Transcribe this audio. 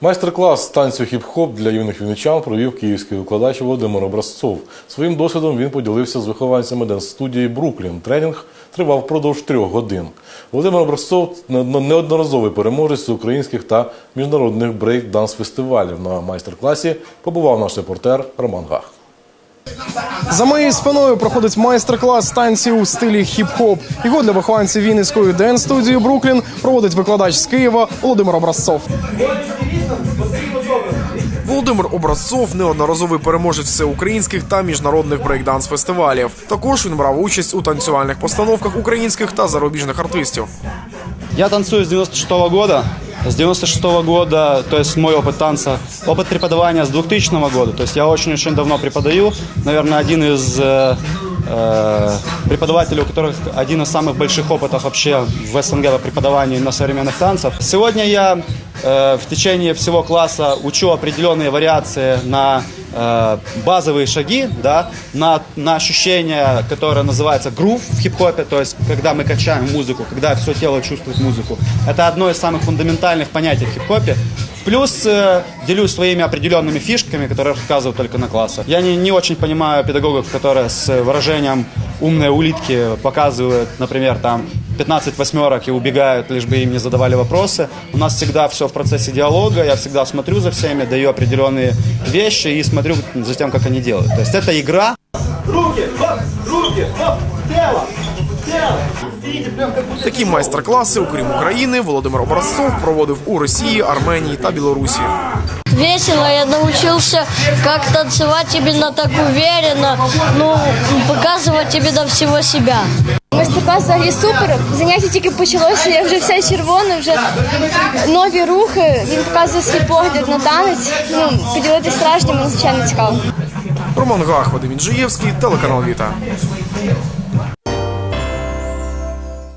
Майстер-клас танцю хіп-хоп для юних вінничан провів київський викладач Володимир Образцов. Своїм досвідом він поділився з вихованцями денс-студії Бруклін. Тренінг тривав впродовж трьох годин. Володимир Образцов неодноразовий переможець українських та міжнародних брейк-данс-фестивалів. На майстер-класі побував наш репортер Роман Гах. За моєю спиною проходить майстер-клас танців у стилі хіп-хоп. Його для вихованців Вінницької ден студії Бруклін проводить викладач з Києва Володимир Образцов. Володимир Образцов неодноразовий переможець всеукраїнських та міжнародних брейкданс фестивалів. Також він брав участь у танцювальних постановках українських та зарубіжних артистів. Я танцую з 96 года. С 96 года, то есть мой опыт танца, опыт преподавания с 2000 года. То есть я очень-очень давно преподаю. Наверное, один из э, э, преподавателей, у которых один из самых больших опытов вообще в СНГ по преподаванию на современных танцев. Сегодня я э, в течение всего класса учу определенные вариации на э, базовые шаги, да, на, на ощущение, которое называется грув в хип-хопе, то есть когда мы качаем музыку, когда все тело чувствует музыку. Это одно из самых фундаментальных понятий в хип-хопе. Плюс э, делюсь своими определенными фишками, которые рассказываю только на классах. Я не, не очень понимаю педагогов, которые с выражением умные улитки показывают, например, там 15 восьмерок и убегают, лишь бы им не задавали вопросы. У нас всегда все в процессе диалога, я всегда смотрю за всеми, даю определенные вещи и смотрю за тем, как они делают. То есть это игра, Такі майстер-класи, окрім України, Володимир Образцов проводив у Росії, Арменії та Білорусі. Весело, я научился, как танцевать именно так уверенно, ну, показывать именно всего себя. Майстер-клас взагалі супер. Заняття тільки почалося, я вже вся червона, вже нові рухи. Він показує свій погляд на танець. Ну, поділитися враженнями надзвичайно цікаво. Роман Гах, Вадим Інжиєвський, телеканал Віта.